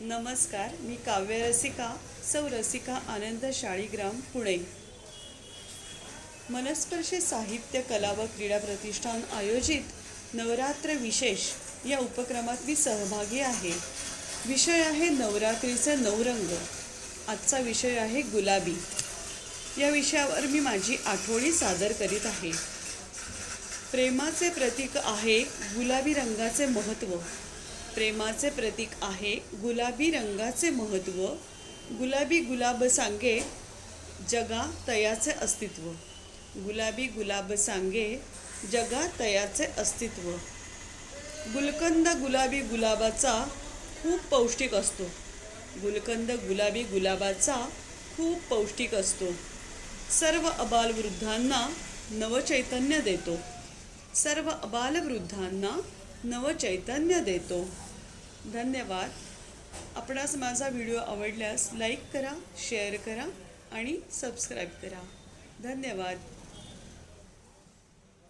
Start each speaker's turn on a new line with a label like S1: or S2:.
S1: नमस्कार मी काव्यरसिका सौ रसिका आनंद शाळीग्राम पुणे. मनस्पर्शी साहित्य कला व क्रीडा प्रतिष्ठान आयोजित नवरात्र विशेष या उपक्रमात मी सहभागी आहे. विषय आहे नवरात्रीचे नवरंग. आजचा विषय आहे गुलाबी. या विषयावर मी माझी आठवणी सादर करीत आहे. प्रेमाचे प्रतीक आहे गुलाबी रंगाचे महत्त्व प्रेमाचे प्रतीक आहे गुलाबी रंगाचे महत्त्व गुलाबी गुलाब सांगे जगा तयाचे अस्तित्व. गुलाबी गुलाब सांगे जगा तयाचे अस्तित्व. गुलकंद गुलाबी गुलाबाचा खूप पौष्टिक असतो. गुलकंद गुलाबी गुलाबाचा खूप पौष्टिक असतो. सर्व अबालवृद्धांना नवचैतन्य देतो. सर्व अबालवृद्धांना नवचैतन्य देतो. धन्यवाद. आपणास माझा व्हिडिओ आवडल्यास लाईक करा शेअर करा आणि सबस्क्राईब करा. धन्यवाद.